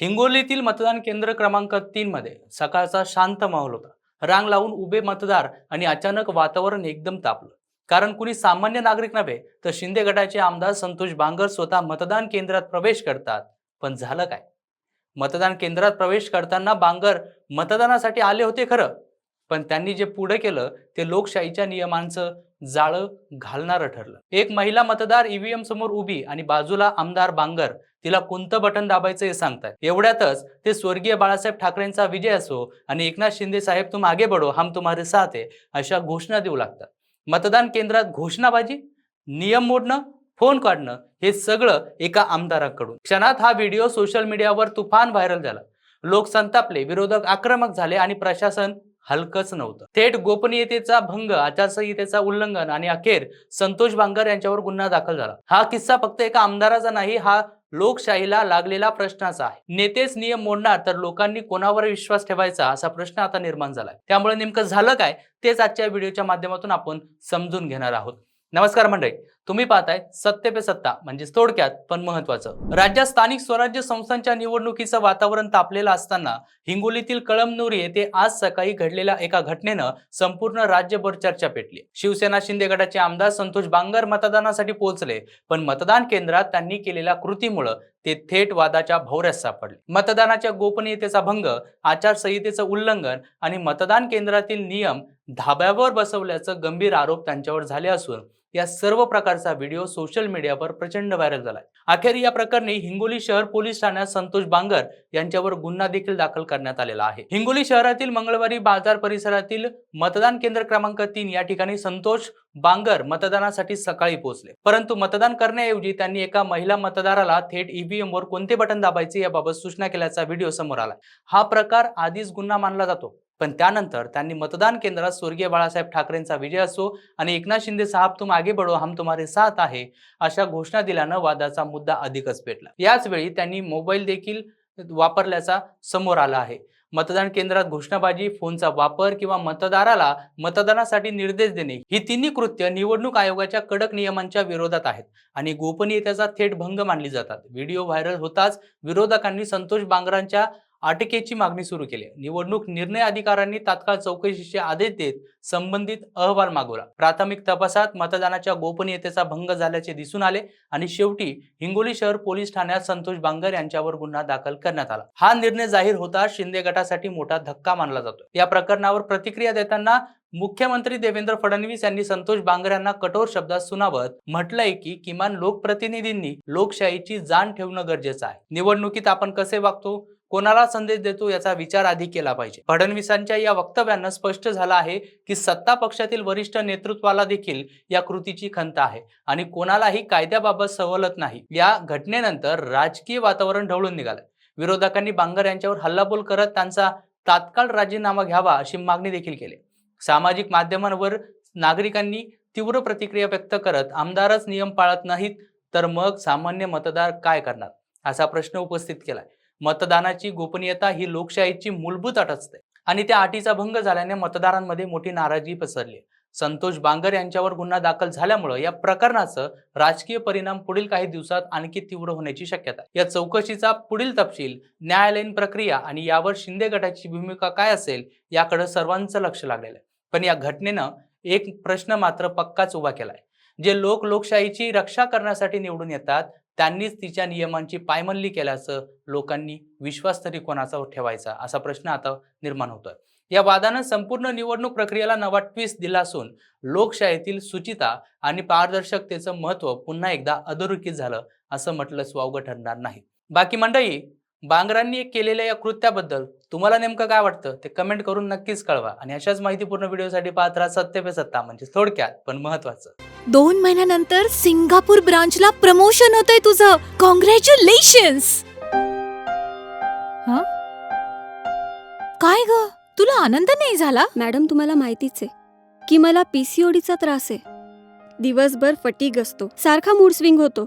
हिंगोलीतील मतदान केंद्र क्रमांक तीन मध्ये सकाळचा शांत माहोल होता. रांग लावून उभे मतदार आणि अचानक वातावरण एकदम तापलं. कारण कुणी सामान्य नागरिक नव्हे तर शिंदे गटाचे आमदार संतोष बांगर स्वतः मतदान केंद्रात प्रवेश करतात. पण झालं काय? मतदान केंद्रात प्रवेश करताना बांगर मतदानासाठी आले होते खरं? पण त्यांनी जे पुढे केलं ते लोकशाहीच्या नियमांचं जाळं घालणारं ठरलं. एक महिला मतदार ईव्हीएम समोर उभी आणि बाजूला आमदार बांगर तिला कोणतं बटन दाबायचं हे सांगताय. एवढ्यातच ते स्वर्गीय बाळासाहेब ठाकरेंचा विजय असो आणि एकनाथ शिंदे साहेब तुम आगे बढो हम तुम्हारे साथ आहे अशा घोषणा देऊ लागतात. मतदान केंद्रात घोषणाबाजी नियम मोडणं फोन काढणं हे सगळं एका आमदाराकडून. क्षणात हा व्हिडिओ सोशल मीडियावर तुफान व्हायरल झाला. लोक संतापले विरोधक आक्रमक झाले आणि प्रशासन हलकच नव्हतं. थेट गोपनीयतेचा भंग आचारसंहितेचा उल्लंघन आणि अखेर संतोष बांगर यांच्यावर गुन्हा दाखल झाला. हा किस्सा फक्त एका आमदाराचा नाही हा लोकशाहीला लागलेला प्रश्नाचा आहे. नेतेच नियम मोडणार तर लोकांनी कोणावर विश्वास ठेवायचा असा प्रश्न आता निर्माण झालाय. त्यामुळे नेमकं झालं काय? तेच आजच्या व्हिडिओच्या माध्यमातून आपण समजून घेणार आहोत. नमस्कार मंडळी. तुम्ही पाहताय सत्ते पे सत्ता म्हणजे थोडक्यात पण महत्वाचं. राज्यात स्थानिक स्वराज्य संस्थांच्या निवडणुकीचं वातावरण तापलेलं असताना हिंगोलीतील कळमनुरी येथे आज सकाळी घडलेल्या एका घटनेनं संपूर्ण राज्यभर चर्चा पेटली. शिवसेना शिंदे गटाचे आमदार संतोष बांगर मतदानासाठी पोहोचले पण मतदान केंद्रात त्यांनी केलेल्या कृतीमुळं ते थेट वादाच्या भौऱ्यात सापडले. मतदानाच्या गोपनीयतेचा भंग आचारसंहितेचं उल्लंघन आणि मतदान केंद्रातील नियम धाब्यावर बसवल्याचं गंभीर आरोप त्यांच्यावर झाले असून या सर्व प्रकारचा व्हिडिओ सोशल मीडियावर प्रचंड व्हायरल झालाय. अखेर या प्रकरणी हिंगोली शहर पोलीस ठाण्यात संतोष बांगर यांच्यावर गुन्हा देखील दाखल करण्यात आलेला आहे. हिंगोली शहरातील मंगळवारी बाजार परिसरातील मतदान केंद्र क्रमांक तीन या ठिकाणी संतोष बांगर मतदानासाठी सकाळी पोहोचले. परंतु मतदान करण्याऐवजी त्यांनी एका महिला मतदाराला थेट ईव्हीएम वर कोणते बटन दाबायचे याबाबत सूचना केल्याचा व्हिडिओ समोर आला. हा प्रकार आधीच गुन्हा मानला जातो. पण त्यानंतर त्यांनी मतदान केंद्रात स्वर्गीय बाळासाहेब ठाकरेंचा विजय असो आणि एकनाथ शिंदे साहेब तुम आगे बढो हम तुम्हारे साथ आहे अशा घोषणा दिल्यानं वादाचा मुद्दा अधिकच पेटला. याच वेळी त्यांनी मोबाईल देखील वापरल्याचा समोर आला आहे. मतदान केंद्रात घोषणाबाजी फोनचा वापर किंवा मतदाराला मतदानासाठी निर्देश देणे ही तिन्ही कृत्य निवडणूक आयोगाच्या कडक नियमांच्या विरोधात आहेत आणि गोपनीयतेचा थेट भंग मानली जातात. व्हिडिओ व्हायरल होताच विरोधकांनी संतोष बांगरांच्या अटकेची मागणी सुरू केली निवडणूक निर्णय अधिकाऱ्यांनी तात्काळ चौकशीचे आदेश देत संबंधित अहवाल मागवला. प्राथमिक तपासात मतदानाच्या गोपनीयतेचा भंग झाल्याचे दिसून आले आणि शेवटी हिंगोली शहर पोलीस ठाण्यात संतोष बांगर यांच्यावर गुन्हा दाखल करण्यात आला. हा निर्णय जाहीर होता शिंदे गटासाठी मोठा धक्का मानला जातो. या प्रकरणावर प्रतिक्रिया देताना मुख्यमंत्री देवेंद्र फडणवीस यांनी संतोष बांगर यांना कठोर शब्दात सुनावत म्हटलंय की किमान लोकप्रतिनिधींनी लोकशाहीची जाण ठेवणं गरजेचं आहे. निवडणुकीत आपण कसे वागतो? कोणाला संदेश देतो याचा विचार आधी केला पाहिजे. फडणवीसांच्या या वक्तव्यानं स्पष्ट झालं आहे की सत्ता पक्षातील वरिष्ठ नेतृत्वाला देखील या कृतीची खंत आहे आणि कोणालाही कायद्याबाबत सवलत नाही. या घटनेनंतर राजकीय वातावरण ढवळून निघालं. विरोधकांनी बांगर यांच्यावर हल्लाबोल करत त्यांचा तात्काळ राजीनामा घ्यावा अशी मागणी देखील केली. सामाजिक माध्यमांवर नागरिकांनी तीव्र प्रतिक्रिया व्यक्त करत आमदारच नियम पाळत नाहीत तर मग सामान्य मतदार काय करणार? असा प्रश्न उपस्थित केलाय. मतदानाची गोपनीयता ही लोकशाहीची मूलभूत अट असते. आणि त्या अटीचा भंग झाल्याने मतदारांमध्ये मोठी नाराजी पसरली. संतोष बांगर यांच्यावर गुन्हा दाखल झाल्यामुळे या प्रकरणाचं राजकीय परिणाम पुढील काही दिवसात आणखी तीव्र होण्याची शक्यता या चौकशीचा पुढील तपशील न्यायालयीन प्रक्रिया आणि यावर शिंदे गटाची भूमिका काय असेल याकडे सर्वांचं लक्ष लागलेलं आहे. पण या घटनेनं एक प्रश्न मात्र पक्काच उभा केलाय. जे लोक लोकशाहीची रक्षा करण्यासाठी निवडून येतात त्यांनीच तिच्या नियमांची पायमल्ली केल्याचं लोकांनी विश्वास तरी कोणाचा ठेवायचा? असा प्रश्न आता निर्माण होतोय. या वादानं संपूर्ण निवडणूक प्रक्रियेला नवा ट्विस्ट दिला असून लोकशाहीतील सुचिता आणि पारदर्शकतेचं महत्त्व पुन्हा एकदा अधोरेखित झालं असं म्हटलंच वावगं ठरणार नाही. बाकी मंडळी बांगरांनी केलेल्या या कृत्याबद्दल तुम्हाला नेमकं काय वाटतं? ते कमेंट करून नक्कीच कळवा. आणि अशाच माहितीपूर्ण व्हिडिओसाठी पाहत राहा सत्य पे सत्ता म्हणजे थोडक्यात पण महत्वाचं. दोन महिन्यानंतर सिंगापूर ब्रांचला प्रमोशन होतंय तुझं. कॉंग्रॅच्युलेशन्स काय ग? तुला आनंद नाही झाला? मॅडम तुम्हाला माहितीच आहे की मला पीसीओडीचा त्रास आहे. दिवसभर फटीग असतो. सारखा मूड स्विंग होतो.